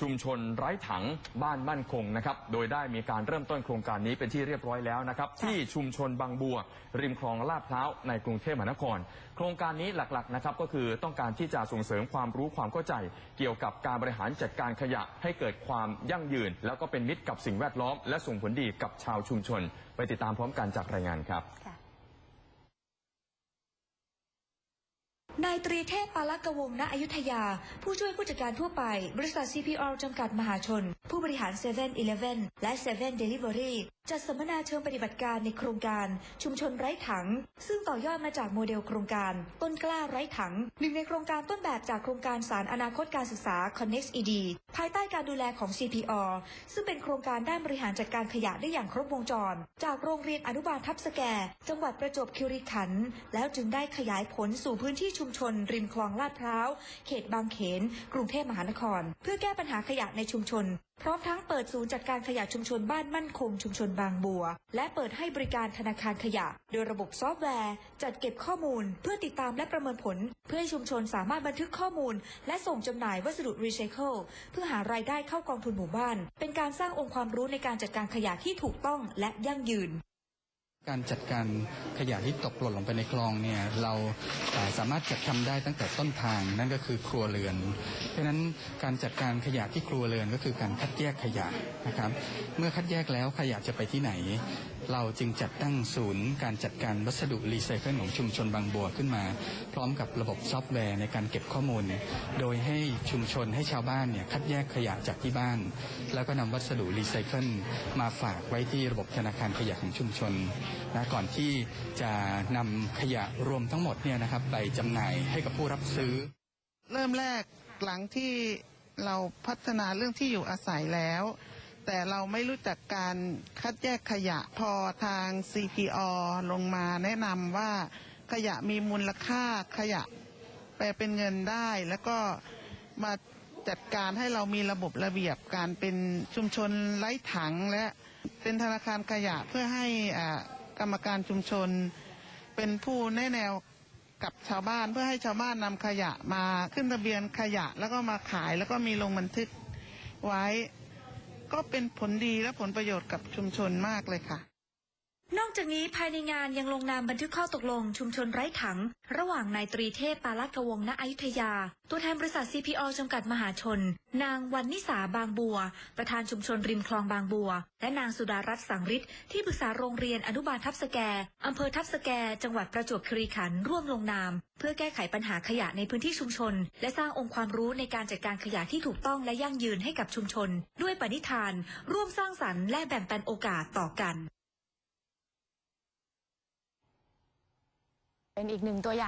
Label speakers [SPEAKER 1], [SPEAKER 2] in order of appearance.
[SPEAKER 1] ชุมชนไร้ถังบ้านมั่นคงนะครับ โดยได้มีการเริ่มต้นโครงการนี้เป็นที่เรียบร้อยแล้วนะครับ ที่ชุมชนบางบัว ริมคลองลาดพร้าวในกรุงเทพมหานคร โครงการนี้หลักๆนะครับก็คือต้องการที่จะส่งเสริมความรู้ความเข้าใจ เกี่ยวกับการบริหารจัดการขยะให้เกิดความยั่งยืน แล้วก็เป็นมิตรกับสิ่งแวดล้อม และส่งผลดีกับชาวชุมชน ไปติดตามพร้อมกันจากรายงานครับ
[SPEAKER 2] นายตรีเทพปาลกวงศ์ณอยุธยา ผู้ช่วยผู้จัดการทั่วไป บริษัท CPR จำกัดมหาชน ผู้บริหาร7 e เ e ่ e อและ7 Delivery จัดสัมมนาเชิงปฏิบัติการในโครงการชุมชนไร้ถัง ซึ่งต่อยอดมาจากโมเดลโครงการ ต้นกล้าไร้ถัง หนึ่งในโครงการต้นแบบจากโครงการสารอนาคตการศึกษา Connect ED ภายใต้การดูแลของ CPR ซึ่งเป็นโครงการด้านบริหารจัดการขยะได้อย่างครบวงจร จากโรงเรียนอนุบาลทับสแก จังหวัดประจวบคีรีขันธ์แล้วจึงได้ขยายผลสู่พื้นที่ชุมชน ริมคลองลาดพร้าวเขตบางเขน กรุงเทพมหานคร เพื่อแก้ปัญหาขยะในชุมชน พร้อมทั้งเปิดศูนย์จัดการขยะชุมชนบ้านมั่นคงชุมชนบางบัว และเปิดให้บริการธนาคารขยะ โดยระบบซอฟต์แวร์ จัดเก็บข้อมูล เพื่อติดตามและประเมินผล เพื่อให้ชุมชนสามารถบันทึกข้อมูล และส่งจำหน่ายวัสดุรีไซเคิลเพื่อหารายได้เข้ากองทุนหมู่บ้าน เป็นการสร้างองค์ความรู้ในการจัดการขยะที่ถูกต้องและยั่งยืน
[SPEAKER 3] การจัดการขยะที่ตกหล่นลงไปในคลองเนี่ยเราสามารถจัดทำได้ตั้งแต่ต้นทางนั่นก็คือครัวเรือน เพราะฉะนั้นการจัดการขยะที่ครัวเรือนก็คือการคัดแยกขยะนะครับ เมื่อคัดแยกแล้วขยะจะไปที่ไหน เราจึงจัดตั้งศูนย์ การจัดการวัสดุรีไซเคิลของชุมชนบางบัวขึ้นมา พร้อมกับระบบซอฟต์แวร์ในการเก็บข้อมูล โดยให้ชุมชนให้ชาวบ้านเนี่ยคัดแยกขยะจากที่บ้าน แล้วก็นำวัสดุรีไซเคิลมาฝากไว้ที่ระบบธนาคารขยะของชุมชนนะก่อนที่จะนำขยะรวมทั้งหมดเนี่ยนะครับไปจำหน่ายให้กับผู้รับซื้อ
[SPEAKER 4] เริ่มแรกหลังที่เราพัฒนาเรื่องที่อยู่อาศัยแล้ว แต่เราไม่รู้จักการคัดแยกขยะพอทาง CPO ลงมาแนะนำว่าขยะมีมูลค่าขยะแปลเป็นเงินได้ แล้วก็มาจัดการให้เรามีระบบระเบียบการเป็นชุมชนไร้ถังและเป็นธนาคารขยะเพื่อให้อ่า กรรมการชุมชน เป็นผู้แนะแนวกับชาวบ้านเพื่อให้ชาวบ้านนำขยะมาขึ้นทะเบียนขยะแล้วก็มาขายแล้วก็มีลงบันทึกไว้ ก็เป็นผลดีและผลประโยชน์กับชุมชนมากเลยค่ะ
[SPEAKER 2] นอกจากนี้ภายในงานยังลงนามบันทึกข้อตกลงชุมชนไร้ถัง ระหว่างนายตรีเทพปาลกวงณอยุธยา ตัวแทนบริษัท CPO จำกัดมหาชน นางวันนิสาบางบัว ประธานชุมชนริมคลองบางบัว และนางสุดารัตน์สังฤทธิ์ที่ปรึกษาโรงเรียนอนุบาลทับสแกอำเภอทับสแก จังหวัดประจวบคีรีขันธ์ร่วมลงนาม เพื่อแก้ไขปัญหาขยะในพื้นที่ชุมชน และสร้างองค์ความรู้ในการจัดการขยะที่ถูกต้องและยั่งยืนให้กับชุมชน ด้วยปณิธาน ร่วมสร้างสรรค์และแบ่งปันโอกาสต่อกัน
[SPEAKER 5] เป็นอีกหนึ่งตัวอย่าง